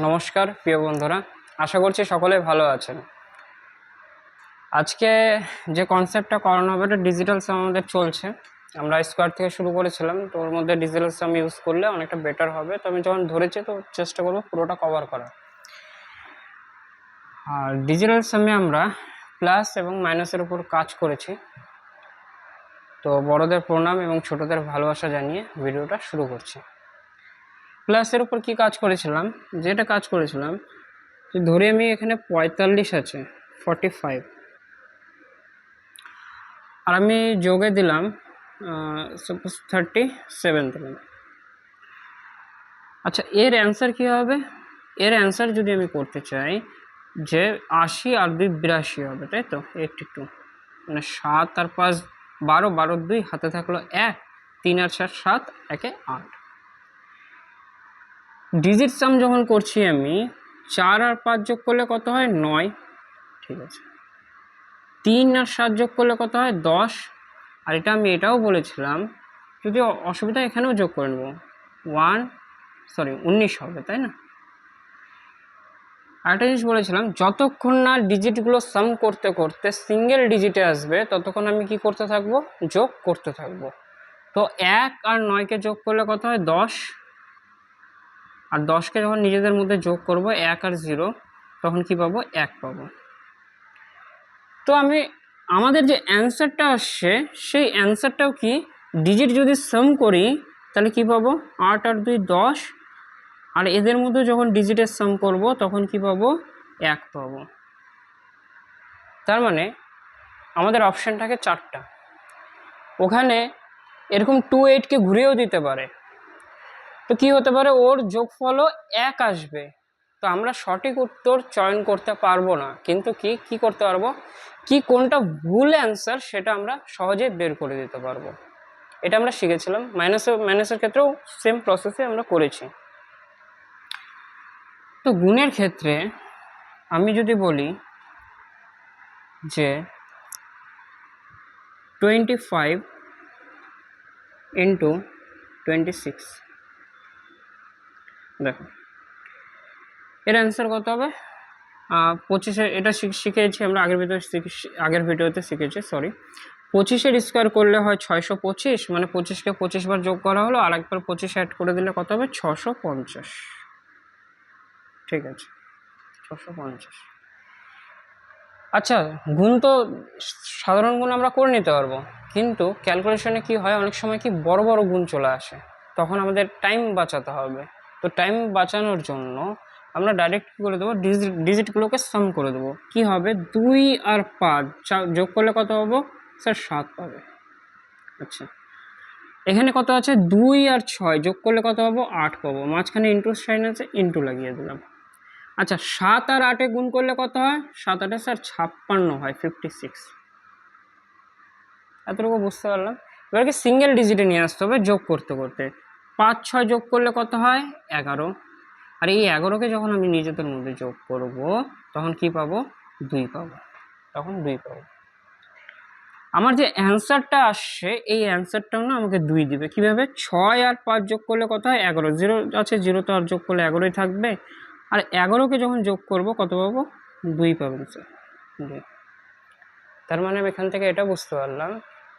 নমস্কার, প্রিয় বন্ধুরা। আশা করছি সকলে ভালো আছেন। আজকে যে কনসেপ্টটা করানো হবে ডিজিটাল সাম আমাদের চলছে। আমরা স্কোয়ার থেকে শুরু করেছিলাম, তো ওর মধ্যে ডিজিটাল সাম ইউজ করলে অনেকটা বেটার হবে। তো আমি যখন ধরেছি, তো চেষ্টা করব পুরোটা কভার করার। আর ডিজিটাল সামে আমরা প্লাস এবং মাইনাসের উপর কাজ করেছি। তো বড়দের প্রণাম এবং ছোটদের ভালোবাসা জানিয়ে ভিডিওটা শুরু করছি। প্লাসের উপর কি কাজ করেছিলাম? যেটা কাজ করেছিলাম, যে ধরে আমি এখানে পঁয়তাল্লিশ আছে ফর্টি ফাইভ আর আমি যোগে দিলাম সাপোজ থার্টি সেভেন আচ্ছা এর অ্যান্সার কী হবে? এর অ্যান্সার যদি আমি করতে চাই, যে আশি আর দুই বিরাশি হবে, তাই তো? এইটটি টু মানে সাত আর পাঁচ, বারো বারো দুই, হাতে থাকল এক, তিন আর চার, সাত, একে আট। ডিজিট সাম যখন করছি আমি, চার আর পাঁচ যোগ করলে কত হয়? নয়। ঠিক আছে। তিন আর সাত যোগ করলে কত হয়? দশ। আর এটা আমি এটাও বলেছিলাম, যদি অসুবিধা এখানেও যোগ করে নেব। ওয়ান সরি উনিশ হবে, তাই না? আরেকটা জিনিস বলেছিলাম, যতক্ষণ না ডিজিটগুলো সাম করতে করতে সিঙ্গেল ডিজিটে আসবে, ততক্ষণ আমি কি করতে থাকব? যোগ করতে থাকব। তো এক আর নয়কে যোগ করলে কত হয়? দশ। আর দশকে যখন নিজেদের মধ্যে যোগ করব, এক আর জিরো, তখন কি পাবো? এক পাবো। তো আমি, আমাদের যে অ্যান্সারটা আসছে, সেই অ্যান্সারটাও কি? ডিজিট যদি সাম করি, তাহলে কি পাবো? আট আর দুই দশ। আর এদের মধ্যে যখন ডিজিটের সাম করব, তখন কি পাবো? এক পাবো। তার মানে আমাদের অপশান থাকে চারটা। ওখানে এরকম টু এইটকে ঘুরেও দিতে পারে। তো কি হতে পারে? ওর যোগফলও এক আসবে। তো আমরা সঠিক উত্তর চয়ন করতে পারব না। কিন্তু কি কি করতে পারব? কি কোনটা ভুল অ্যান্সার সেটা আমরা সহজে বের করে দিতে পারব। এটা আমরা শিখেছিলাম। মাইনাসের মাইনাসের ক্ষেত্রেও সেম প্রসেসে আমরা করেছি। তো গুণের ক্ষেত্রে আমি যদি বলি যে twenty five into twenty six দেখো। এর অ্যান্সার কত হবে? আহ, পঁচিশের এটা শিখ- শিখেছি আমরা আগের ভিডিও আগের ভিডিওতে শিখেছি সরি পঁচিশের স্কোয়ার করলে হয় ছয়শো পঁচিশ মানে পঁচিশকে পঁচিশ বার যোগ করা হলো আর একবার পঁচিশ অ্যাড করে দিলে কত হবে? ছশো পঞ্চাশ। ঠিক আছে ছশো পঞ্চাশ। আচ্ছা গুণ তো সাধারণ গুণ আমরা করে নিতে পারব কিন্তু ক্যালকুলেশনে কি হয়? অনেক সময় কি বড় বড় গুণ চলে আসে তখন আমাদের টাইম বাঁচাতে হবে। তো টাইম বাঁচানোর জন্য আমরা ডাইরেক্ট কী করে দেবো? ডিজিট ডিজিটগুলোকে সাম করে দেবো। কি হবে? দুই আর পাঁচ। যোগ করলে কত পাবো? স্যার সাত পাবে। আচ্ছা। এখানে কত আছে? দুই আর ছয়। যোগ করলে কত পাবো? আট পাবো। মাঝখানে ইন্টু সাইন আছে ইন্টু লাগিয়ে দিলাম। আচ্ছা সাত আর আটে গুণ করলে কত হয়? সাত আটে স্যার ছাপ্পান্ন হয় ফিফটি সিক্স এতটুকু বুঝতে পারলাম। এবার কি সিঙ্গেল ডিজিটে নিয়ে আসতে হবে? যোগ করতে করতে। পাঁচ ছয় যোগ করলে কত হয়? এগারো। আর এই এগারোকে যখন আমি নিজেদের মধ্যে যোগ করব, তখন কি পাবো? দুই পাবো। তখন দুই পাবো। আমার যে অ্যান্সারটা আসছে, এই অ্যান্সারটাও না আমাকে দুই দিবে। কীভাবে? ছয় আর পাঁচ যোগ করলে কত হয়? এগারো। জিরো আছে, জিরো তো আর যোগ করলে এগারোই থাকবে। আর এগারোকে যখন যোগ করব, কত পাবো? দুই পাবেন স্যার তার মানে আমি এখান থেকে এটা বুঝতে পারলাম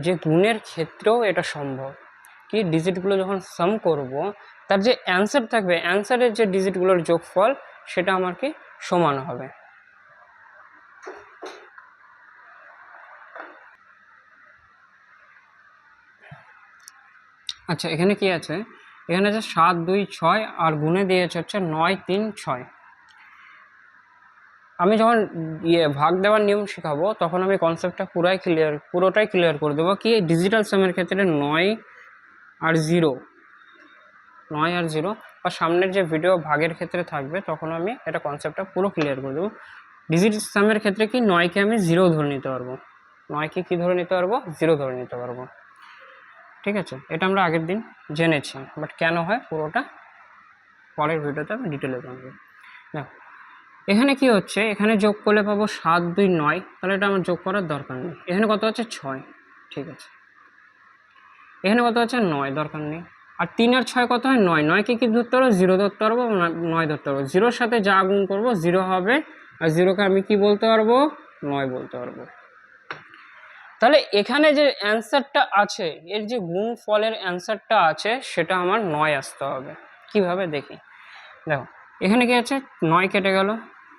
যে গুণের ক্ষেত্রেও এটা সম্ভব। কি ডিজিটগুলো যখন সাম করব, তার যে অ্যান্সার থাকবে অ্যান্সারের যে ডিজিটগুলোর যোগফল, সেটা আমার কি সমান হবে? আচ্ছা এখানে কি আছে? এখানে আছে সাত, দুই, ছয়, আর গুণে দিয়েছে হচ্ছে নয়, তিন, ছয়। আমি যখন ইয়ে ভাগ দেওয়ার নিয়ম শেখাবো, তখন আমি কনসেপ্টটা পুরাই ক্লিয়ার পুরোটাই ক্লিয়ার করে দেবো। কি ডিজিটাল সামের ক্ষেত্রে নয় আর জিরো নয় আর জিরো বা সামনের যে ভিডিও ভাগের ক্ষেত্রে থাকবে, তখন আমি এটা কনসেপ্টটা পুরো ক্লিয়ার করে দেবো। ডিজিটাল সামের ক্ষেত্রে কি নয়কে আমি জিরো ধরে নিতে পারব? নয়কে কী ধরে নিতে পারব? জিরো ধরে নিতে পারব। ঠিক আছে? এটা আমরা আগের দিন জেনেছি বাট কেন হয়? পুরোটা পরের ভিডিওতে আমি ডিটেলে জানব। দেখো, এখানে কি হচ্ছে? এখানে যোগ করলে পাবো সাত দুই নয়, তাহলে এটা আমার যোগ করার দরকার নেই। এখানে কত হচ্ছে? ছয়। ঠিক আছে? এখানে কত আছে? নয়, দরকার নেই। আর তিন আর ছয় কত হয়? নয়। নয়কে কি ধরতে পারব? জিরো ধরতে পারব? নয় ধরতে পারব। জিরোর সাথে যা গুণ করব, জিরো হবে। আর জিরোকে আমি কি বলতে পারব? নয় বলতে পারব। তাহলে এখানে যে অ্যান্সারটা আছে, এর যে গুণ ফলের অ্যান্সারটা আছে, সেটা আমার নয় আসতে হবে। কীভাবে? দেখি। দেখো, এখানে কি আছে? নয় কেটে গেল।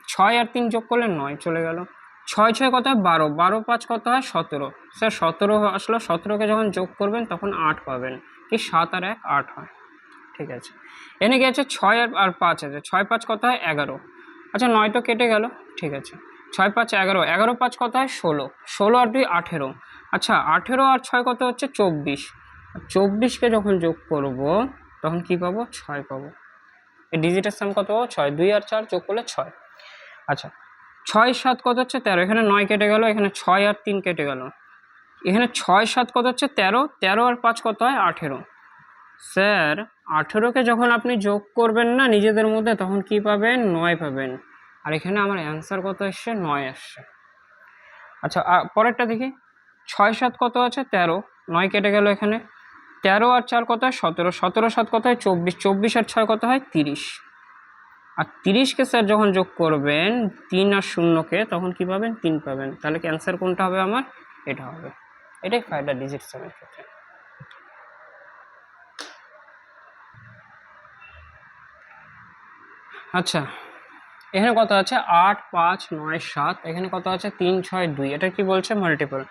ছয় আর তিন যোগ করলে নয় চলে গেল। ছয় ছয় কত হয়? বারো। বারো পাঁচ কত হয়? সতেরো। স্যার, সতেরো আসলো সতেরোকে যখন যোগ করবেন, তখন আট পাবেন। কি? সাত আর এক, আট হয়। ঠিক আছে। এনে আছে? ছয় আর আর পাঁচ আছে। ছয় পাঁচ কত হয়? এগারো। আচ্ছা নয় তো কেটে গেল। ঠিক আছে। ছয় পাঁচ, এগারো। এগারো পাঁচ কত হয়? ষোলো। ষোলো আর দুই, আঠেরো। আচ্ছা আঠেরো আর ছয় কত হচ্ছে? চব্বিশ। চব্বিশকে যখন যোগ করব, তখন কি পাবো? ছয় পাবো। এই ডিজিটের সাম কত পাবো? ছয়। দুই আর চার যোগ করলে ছয়। আচ্ছা ছয় সাত কত হচ্ছে তেরো? এখানে নয় কেটে গেল, এখানে ছয় আর তিন কেটে গেল। এখানে ছয় সাত কত হচ্ছে তেরো? তেরো আর পাঁচ কত হয়? আঠেরো। স্যার, আঠেরোকে যখন আপনি যোগ করবেন না নিজেদের মধ্যে, তখন কি পাবেন? নয় পাবেন। আর এখানে আমার অ্যান্সার কত এসছে? নয় আসছে আচ্ছা পরেরটা দেখি। ছয় সাত কত আছে? তেরো। নয় কেটে গেল এখানে। তেরো আর চার কত হয়? সতেরো। সতেরো সাত কত হয়? চব্বিশ। চব্বিশ আর ছয় কত হয়? তিরিশ। আর তিরিশকে স্যার যখন যোগ করবেন, তিন আর শূন্যকে, তখন কি পাবেন? তিন পাবেন। তাহলে ক্যান্সার কোনটা হবে আমার? এটা হবে। এটাই ফাইডা ডিজিট সেমের ক্ষেত্রে। আচ্ছা এখানে কত আছে? আট, পাঁচ, নয়, সাত। এখানে কত আছে? তিন, ছয়, দুই। এটা কি বলছে? মাল্টিপল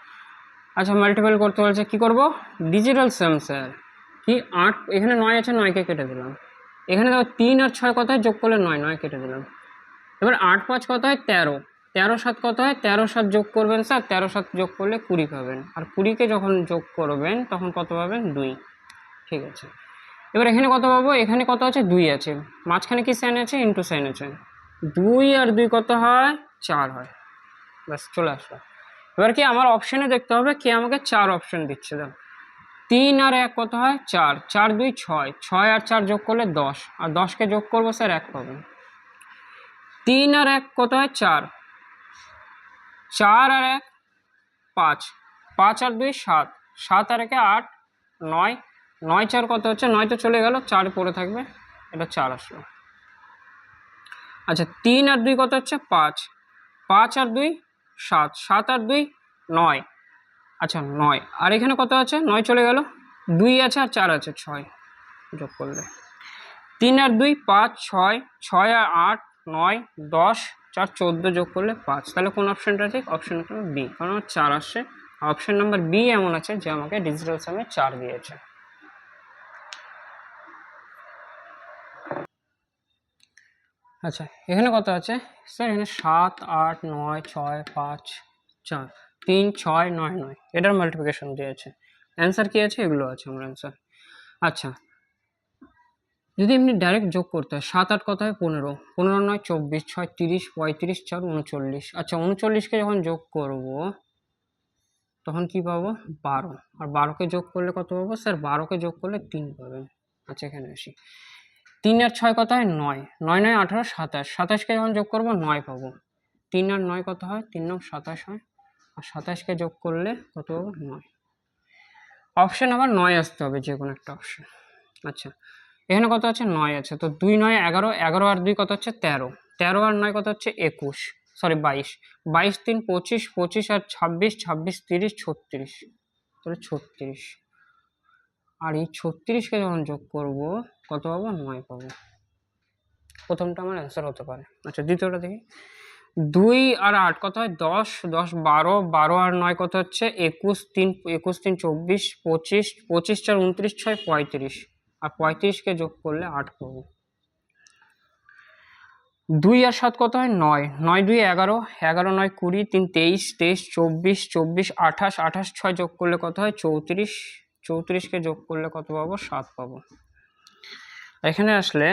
আচ্ছা মাল্টিপল করতে বলছে কি করব? ডিজিটাল সেম স্যার কি? আট, এখানে নয় আছে, নয়কে কেটে দিলাম। এখানে দেখো তিন আর ছয় কত হয়? যোগ করলে নয় নয় কেটে দিলাম। এবার আট পাঁচ কত হয়? তেরো। তেরো সাত কত হয়? তেরো সাত যোগ করবেন স্যার, তেরো সাত যোগ করলে কুড়ি পাবেন। আর কুড়িকে যখন যোগ করবেন, তখন কত পাবেন? দুই। ঠিক আছে। এবার এখানে কত পাবো? এখানে কত আছে? দুই আছে। মাঝখানে কি সাইন আছে? ইন্টু সাইন আছে। দুই আর দুই কত হয়? চার হয়। ব্যাস, চলে আসলো। এবার কি আমার অপশানে দেখতে হবে? কে আমাকে চার অপশন দিচ্ছে? দাও তিন আর এক কত হয়? চার। চার, দুই, ছয়। ছয় আর চার যোগ করলে দশ। আর দশকে যোগ করব স্যার এক পাবেন তিন আর এক কত হয়? চার। চার আর এক, পাঁচ। পাঁচ আর দুই, সাত। সাত আর একে আট, নয়। নয় চার কত হচ্ছে? নয় তো চলে গেল। চার পড়ে থাকবে। এটা চার আসলো। আচ্ছা তিন আর দুই কত হচ্ছে? পাঁচ। পাঁচ আর দুই, সাত। সাত আর দুই, নয়। আচ্ছা নয়। আর এখানে কত আছে? নয় চলে গেল। দুই আছে আর চার আছে, ছয়। যোগ করলে। তিন আর দুই, পাঁচ, ছয়। ছয় আর আট, নয়, দশ, চার, চোদ্দ যোগ করলে পাঁচ। তাহলে কোন অপশানটা ঠিক অপশান বি কারণ আমার চার আসছে। অপশান নাম্বার বি এমন আছে যে আমাকে ডিজিটাল সামে চার দিয়েছে। আচ্ছা এখানে কত আছে? স্যার এখানে সাত, আট, নয়, ছয়, পাঁচ, চার। তিন ছয় নয় নয়। এটার মাল্টিপ্লিকেশন দিয়েছে। অ্যান্সার কি আছে? এগুলো আছে আমার অ্যান্সার আচ্ছা। যদি এমনি ডাইরেক্ট যোগ করতে হয়, সাত আট কত হয়? পনেরো। পনেরো নয়, চব্বিশ, ছয়, তিরিশ, পঁয়ত্রিশ, চার, উনচল্লিশ। আচ্ছা উনচল্লিশকে যখন যোগ করব, তখন কি পাবো? বারো। আর বারোকে যোগ করলে কত পাবো? স্যার, বারোকে যোগ করলে তিন পাবেন। আচ্ছা এখানে আসি। তিন আর ছয় কত হয়? নয়। নয় নয়, আঠারো, সাতাশ। সাতাশকে যখন যোগ করব, নয় পাবো। তিন আর নয় কত হয়? তিন নয় সাতাশ হয়। আর সাতাশকে যোগ করলে কত? নয়। অপশান আবার নয় আসতে হবে, যে কোনো একটা অপশান আচ্ছা এখানে কত আছে? নয় আছে। তো দুই নয় এগারো এগারো আর দুই কত হচ্ছে? তেরো। তেরো আর নয় কত হচ্ছে? একুশ। সরি বাইশ। বাইশ, তিন, পঁচিশ পঁচিশ আর ছাব্বিশ ছাব্বিশ, তিরিশ, ছত্রিশ। তাহলে ছত্রিশ। আর এই ছত্রিশকে যখন যোগ করব, কত পাবো? নয় পাবো। প্রথমটা আমার অ্যান্সার হতে পারে। আচ্ছা দ্বিতীয়টা দেখি। দুই আর আট, কত হয়? দশ দশ বারো বারো আর নয় কত হচ্ছে? একুশ, তিন একুশ, তিন, চব্বিশ, পঁচিশ পঁচিশ চার উনত্রিশ, ছয়, পঁয়ত্রিশ। আর পঁয়ত্রিশকে যোগ করলে আট পাবো দুই আর সাত কত হয়? নয়। নয়, দুই, এগারো। এগারো, নয়, কুড়ি, তিন, তেইশ তেইশ, চব্বিশ চব্বিশ, আঠাশ আঠাশ, ছয় যোগ করলে কত হয়? চৌত্রিশ। চৌত্রিশকে যোগ করলে কত পাবো? সাত পাবো। এখানে আসলে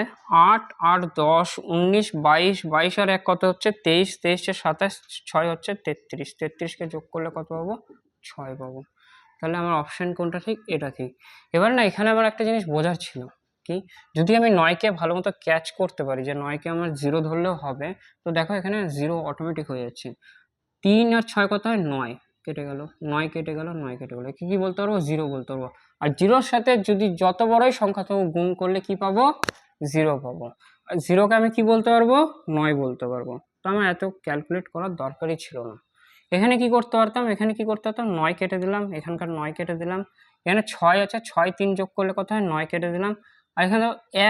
আট আট, দশ, উনিশ, বাইশ বাইশ আর এক কত হচ্ছে? তেইশ, তেইশে সাতাশ, ছয় হচ্ছে তেত্রিশ। তেত্রিশকে যোগ করলে কত পাবো? ছয় পাবো। তাহলে আমার অপশান কোনটা ঠিক? এটা ঠিক। এবার না, এখানে আমার একটা জিনিস বোঝার ছিল কি? যদি আমি নয়কে ভালো মতো ক্যাচ করতে পারি, যে নয়কে আমার জিরো ধরলেও হবে, তো দেখো এখানে জিরো অটোমেটিক হয়ে যাচ্ছে। তিন আর ছয় কত হয়? নয়। কেটে গেল, নয় কেটে গেল, নয় কেটে গেল। কি কি বলতে পারব? জিরো বলতে পারব। আর জিরোর সাথে যদি যত বড়ই সংখ্যা থাকুক গুণ করলে কি পাবো? জিরো পাবো। আর জিরোকে আমি কি বলতে পারব? নয় বলতে পারব। তো আমার এত ক্যালকুলেট করার দরকারই ছিল না। এখানে কি করতে পারতাম? এখানে কি করতে পারতাম? নয় কেটে দিলাম, এখানকার নয় কেটে দিলাম। এখানে ছয় আছে, ছয় তিন যোগ করলে কত হয়? নয় কেটে দিলাম। আর এখানে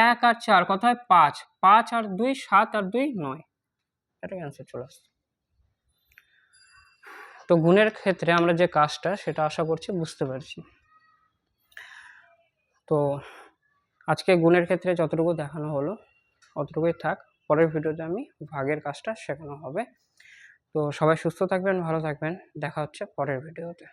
এক আর চার, কত হয়? পাঁচ। পাঁচ আর দুই, সাত আর দুই, নয়। এটা অ্যান্সার চলে আসছে। তো গুণের ক্ষেত্রে আমরা যে কাজটা সেটা আশা করছি বুঝতে পারছি। তো আজকে গুণের ক্ষেত্রে যতটুকু দেখানো হলো, অতটুকুই থাক। পরের ভিডিওতে আমি ভাগের কাজটা শেখানো হবে। তো সবাই সুস্থ থাকবেন, ভালো থাকবেন। দেখা হচ্ছে পরের ভিডিওতে।